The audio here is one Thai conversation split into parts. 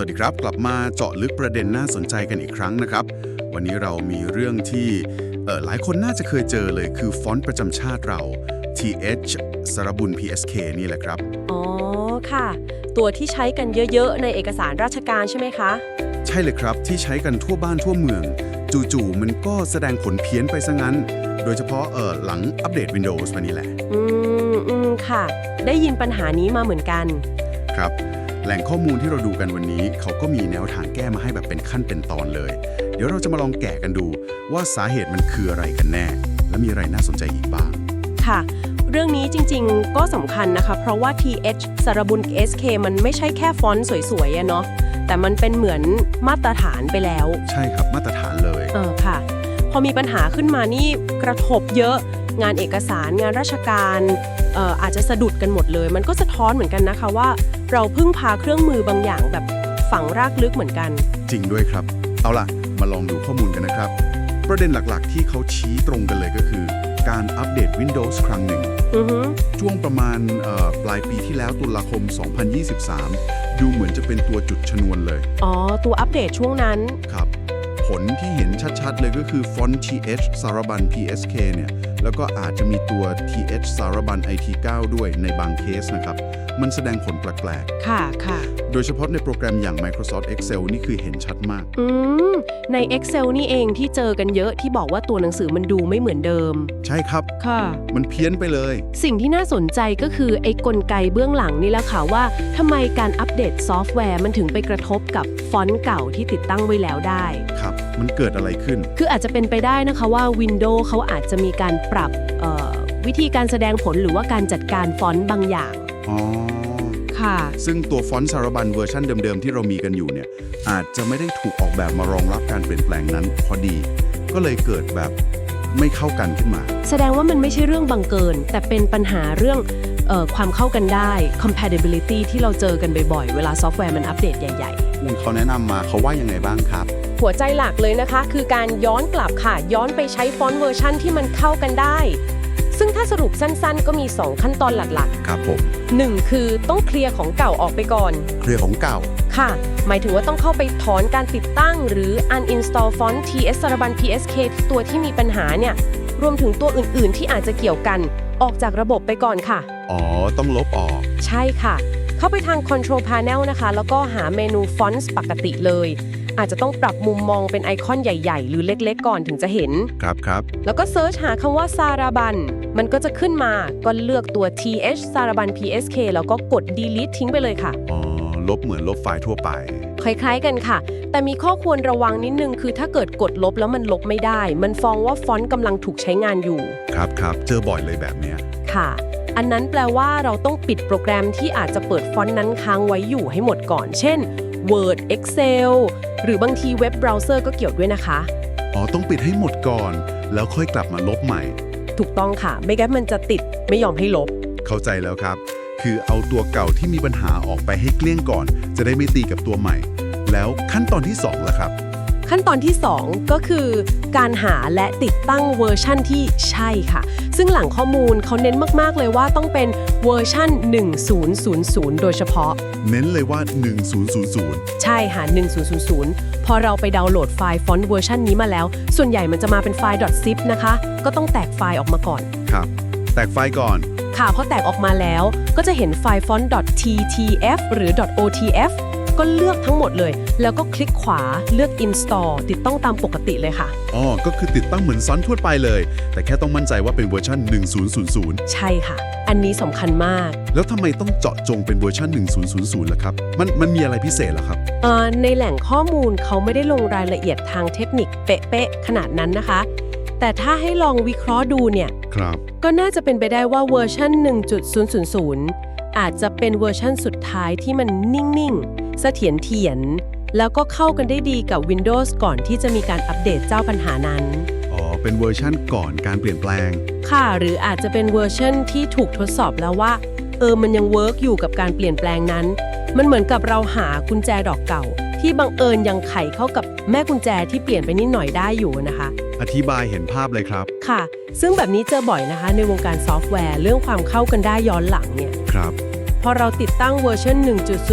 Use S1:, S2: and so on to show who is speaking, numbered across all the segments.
S1: สวัสดีครับ กลับมาเจาะลึกประเด็นน่าสนใจกันอีกครั้งนะครับ วันนี้เรามีเรื่องที่เอ่อหลายคนน่าจะเคยเจอเลยคือฟอนต์ประจำชาติเรา TH สระบุญ PSK นี่แหละครับ
S2: อ๋อค่ะ ตัวที่ใช้กันเยอะๆ ในเอกสารราชการใช่ไหมคะ
S1: ใช่เลยครับที่ใช้กันทั่วบ้านทั่วเมือง จู่ๆมันก็แสดงผลเพี้ยนไปซะงั้น โดยเฉพาะเออหลังอัปเดต Windows มานี่แหละ
S2: อืมอืมค่ะ ได้ยินปัญหานี้มาเหมือนกัน
S1: ครับ แหล่งข้อมูลที่เราดูกันวันนี้ เขาก็มีแนวทางแก้มาให้แบบเป็นขั้นเป็นตอนเลย เดี๋ยวเราจะมาลองแกะกันดูว่าสาเหตุมันคืออะไรกันแน่ และมีอะไรน่าสนใจอีกบ้าง
S2: ค่ะ เรื่องนี้จริงๆ ก็สำคัญนะคะ เพราะว่า TH สระบุญ SK มันไม่ใช่แค่ฟอนต์สวยๆอะเนาะแต่มันเป็นเหมือนมาตรฐานไปแล้ว
S1: ใช่ครับมาตรฐานเลย
S2: เออค่ะ พอมีปัญหาขึ้นมานี่กระทบเยอะงานเอกสารงานราชการเอ่ออาจจะสะดุดกันหมดเลย มันก็สะท้อนเหมือนกันนะคะว่า เราพึ่งพาเครื่องมือบางอย่างแบบฝังรากลึกเหมือนกัน
S1: จริงด้วยครับ เอาล่ะ มาลองดูข้อมูลกันนะครับ ประเด็นหลักๆ ที่เขาชี้ตรงกันเลยก็คือ การอัปเดต Windows ครั้งหนึ่ง
S2: อือฮึ
S1: ช่วงประมาณเอ่อปลายปีที่แล้วตุลาคม 2023 ดูเหมือนจะเป็นตัวจุดชนวนเลย
S2: อ๋อ ตัวอัปเดตช่วงนั้น
S1: ครับ ผลที่เห็นชัดๆ เลยก็คือฟอนต์ TH สารบัญ PSK เนี่ยแล้วก็อาจจะมีตัว TH สารบัญ IT9 ด้วยในบางเคสนะครับ มันแสดงผลแปลก
S2: ค่ะค่ะ
S1: ๆโดยเฉพาะในโปรแกรมอย่าง Microsoft Excel นี่คือเห็นชัดมาก
S2: อืม ใน Excel นี่เองที่เจอกันเยอะที่บอกว่าตัวหนังสือมันดูไม่เหมือนเดิม
S1: ใช่ครับ
S2: ค่ะ
S1: มันเพี้ยนไปเลย
S2: สิ่งที่น่าสนใจก็คือไอ้กลไกเบื้องหลังนี่แหละค่ะว่าทำไมการอัปเดตซอฟต์แวร์มันถึงไปกระทบกับฟอนต์เก่าที่ติดตั้งไว้แล้วได้
S1: ครับ มันเกิดอะไรขึ้น
S2: คืออาจจะเป็นไปได้นะคะว่า Windows เขาอาจจะมีการปรับเอ่อวิธีการแสดงผลหรือว่าการจัดการฟอนต์บางอย่าง
S1: อ๋อ
S2: ค่ะ
S1: ซึ่งตัวฟอนต์สารบัญเวอร์ชันเดิมๆ ที่เรามีกันอยู่เนี่ย อาจจะไม่ได้ถูกออกแบบมารองรับการเปลี่ยนแปลงนั้นพอดี ก็เลยเกิดแบบไม่เข้ากันขึ้นมา
S2: แสดงว่ามันไม่ใช่เรื่องบังเกิน แต่เป็นปัญหาเรื่องเออความเข้ากันได้ compatibility ที่เราเจอกันบ่อยๆ เวลาซอฟต์แวร์มันอัปเดตใหญ่
S1: อุ่นเขาแนะนำมาเขาว่ายังไงบ้างครับ
S2: ๆ หัวใจหลักเลยนะคะ คือการย้อนกลับค่ะ ย้อนไปใช้ฟอนต์เวอร์ชันที่มันเข้ากันได้ ซึ่งถ้าสรุปสั้นๆ ก็มี 2 ขั้นตอนหลัก
S1: ครับผม
S2: ๆ1คือต้องเคลียร์ของเก่าออกไปก่อน
S1: เคลียร์ของเก่า
S2: ค่ะ หมายถึงว่าต้องเข้าไปถอนการติดตั้ง หรือ uninstall font ts สารบัญ psk ตัวที่มีปัญหาเนี่ย รวมถึงตัวอื่นๆ ที่อาจจะเกี่ยวกัน ออกจากระบบไปก่อนค่ะ
S1: อ๋อ ต้องลบออก
S2: ใช่ค่ะ เข้าไปทาง control panel นะคะ แล้วก็หาเมนู fonts ปกติเลย อาจจะต้องปรับมุมมองเป็นไอคอนใหญ่ ๆ หรือเล็ก ๆ ก่อนถึงจะเห็น
S1: ครับครับ
S2: แล้วก็เซิร์ชหาคำว่าซาราบัน มันก็จะขึ้นมาก็เลือกตัว th ซาราบัน psk แล้วก็กด delete ทิ้งไปเลยค่ะ
S1: อ๋อ ลบเหมือนลบไฟล์ทั่วไป
S2: คล้ายๆกันค่ะ แต่มีข้อควรระวังนิดนึงคือถ้าเกิดกดลบแล้วมันลบไม่ได้ มันฟ้องว่าฟอนต์กำลังถูกใช้งานอยู่
S1: ครับครับ เจอบ่อยเลยแบบเนี้ย
S2: ค่ะ อันนั้นแปลว่าเราต้องปิดโปรแกรมที่อาจจะเปิดฟอนต์นั้นค้างไว้อยู่ให้หมดก่อน เช่น Word Excel หรือบางทีเว็บเบราว์เซอร์ก็เกี่ยวด้วยนะคะ
S1: อ๋อ ต้องปิดให้หมดก่อน แล้วค่อยกลับมาลบใหม่
S2: ถูกต้องค่ะ ไม่งั้นมันจะติดไม่ยอมให้ลบ
S1: เข้าใจแล้วครับ คือเอาตัวเก่าที่มีปัญหาออกไปให้เกลี้ยงก่อน จะได้ไม่ตีกับตัวใหม่ แล้วขั้นตอนที่2ล่ะครับ
S2: ขั้นตอนที่ 2 ก็คือ การหาและติดตั้งเวอร์ชั่นที่ใช่ค่ะ ซึ่งหลังข้อมูลเขาเน้นมาก ๆ เลยว่าต้องเป็นเวอร์ชั่น 1000 โดยเฉพาะ
S1: เน้นเลยว่า 1000
S2: ใช่ค่ะ 1000 พอเราไปดาวน์โหลดไฟล์ฟอนต์เวอร์ชันนี้มาแล้ว ส่วนใหญ่มันจะมาเป็นไฟล์ .zip นะคะ ก็ต้องแตกไฟล์ออกมาก่อน
S1: ครับ แตกไฟล์ก่อน
S2: ค่ะพอแตกออกมาแล้วก็จะเห็นไฟล์ฟอนต์ .ttf หรือ .otf ก็เลือกทั้งหมดเลย แล้วก็คลิกขวาเลือก install ติดต้องตามปกติเลยค่ะ
S1: อ๋อ ก็คือติดตั้งเหมือนซ้อนทั่วไปเลย แต่แค่ต้องมั่นใจว่าเป็นเวอร์ชัน1000
S2: ใช่ค่ะ อันนี้สำคัญมาก
S1: แล้วทำไมต้องเจาะจงเป็นเวอร์ชัน1000ล่ะครับ มันมันมีอะไรพิเศษเหรอครับ
S2: เอ่อในแหล่งข้อมูลเขาไม่ได้ลงรายละเอียดทางเทคนิคเป๊ะๆขนาดนั้นนะคะ แต่ถ้าให้ลองวิเคราะห์ดูเนี่ย
S1: ครับ
S2: ก็น่าจะเป็นไปได้ว่าเวอร์ชัน1.000 อาจจะเป็นเวอร์ชันสุดท้ายที่มันนิ่ง ๆ เสถียรเถียรแล้วก็เข้ากันได้ดีกับ Windows ก่อนที่จะมีการอัปเดตเจ้าปัญหานั้น
S1: อ๋อ เป็นเวอร์ชันก่อนการเปลี่ยนแปลง
S2: ค่ะ หรืออาจจะเป็นเวอร์ชันที่ถูกทดสอบแล้วว่า เออ มันยังเวิร์กอยู่กับการเปลี่ยนแปลงนั้น มันเหมือนกับเราหากุญแจดอกเก่า ที่บังเอิญยังไขเข้ากับแม่กุญแจที่เปลี่ยนไปนิดหน่อยได้อยู่นะคะ
S1: อธิบายเห็นภาพเลยครับ
S2: ค่ะ ซึ่งแบบนี้เจอบ่อยนะคะ ในวงการซอฟต์แวร์เรื่องความเข้ากันได้ย้อนหลังเนี่ย
S1: ครับ
S2: พ อเราติดตั้งเวอร์ชัน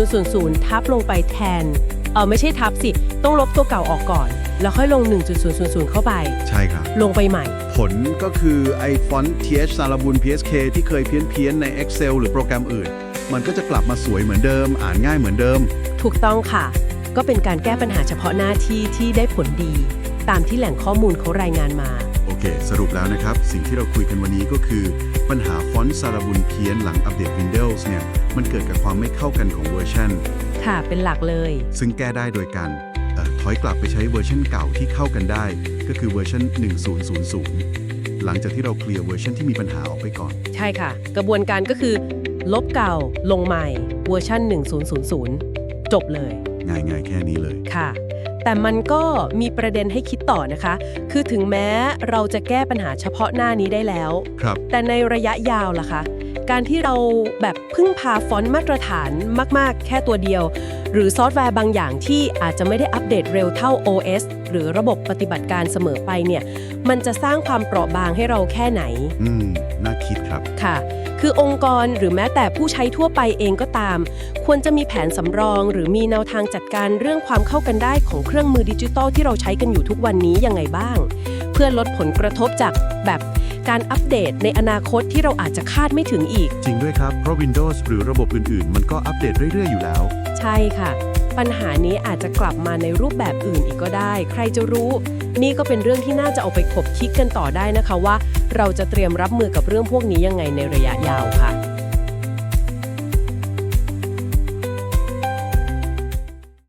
S2: 1.000 ทับลงไปแทน เออไม่ใช่ทับสิ ต้องลบตัวเก่าออกก่อน แล้วค่อยลง 1.000 เข้าไป
S1: ใช่ครับ
S2: ลงไปใหม่
S1: ผลก็คือไอฟอนต์ th สารบุญ psk ที่เคยเพี้ยนเพี้ยนๆใน excel หรือโปรแกรมอื่น มันก็จะกลับมาสวยเหมือนเดิม อ่านง่ายเหมือนเดิม
S2: ถูกต้องค่ะ ก็เป็นการแก้ปัญหาเฉพาะหน้าที่ที่ได้ผลดี ตามที่แหล่งข้อมูลเขารายงานมา
S1: โอ เคสรุปแล้วนะครับ สิ่งที่เราคุยกันวันนี้ก็คือ ปัญหาฟอนต์สารบุญเพี้ยนหลังอัปเดต Windows เนี่ย มันเกิดกับความไม่เข้ากันของเวอร์ชัน
S2: ค่ะเป็นหลักเลย
S1: ซึ่งแก้ได้โดยการเอ่อถอยกลับไปใช้เวอร์ชันเก่าที่เข้ากันได้ ก็คือเวอร์ชัน1000 หลังจากที่เราเคลียร์เวอร์ชันที่มีปัญหาออกไปก่อน
S2: ใช่ค่ะ กระบวนการก็คือ ลบเก่าลงใหม่เวอร์ชัน1000 จบเลย
S1: ง่ายๆ แค่นี้เลย
S2: ค่ะ แต่มันก็มีประเด็นให้คิดต่อนะคะ คือถึงแม้เราจะแก้ปัญหาเฉพาะหน้านี้ได้แล้ว
S1: ครับ
S2: แต่ในระยะยาวล่ะคะ การที่เราแบบพึ่งพาฟอนต์มาตรฐานมาก ๆ แค่ตัวเดียว หรือซอฟต์แวร์บางอย่างที่อาจจะไม่ได้อัปเดตเร็วเท่า OS หรือระบบปฏิบัติการเสมอไปเนี่ย มันจะสร้างความเปราะบางให้เราแค่ไหน
S1: อืม น่าคิดครับ
S2: ค่ะ คือองค์กรหรือแม้แต่ผู้ใช้ทั่วไปเองก็ตาม ควรจะมีแผนสำรอง หรือมีแนวทางจัดการเรื่องความเข้ากันได้ของเครื่องมือดิจิทัลที่เราใช้กันอยู่ทุกวันนี้ยังไงบ้าง เพื่อลดผลกระทบจากแบบ การอัปเดตในอนาคตที่เราอาจจะคาดไม่ถึงอีก
S1: จริงด้วยครับ เพราะ Windows หรือระบบอื่น ๆ มันก็อัปเดตเรื่อย ๆ อยู่แล้ว
S2: ใช่ค่ะ ปัญหานี้อาจจะกลับมาในรูปแบบอื่นอีกก็ได้ ใครจะรู้ นี่ก็เป็นเรื่องที่น่าจะเอาไปขบคิดกันต่อได้นะคะว่า เราจะเตรียมรับมือกับเรื่องพวกนี้ยังไงในระยะยาวค่ะ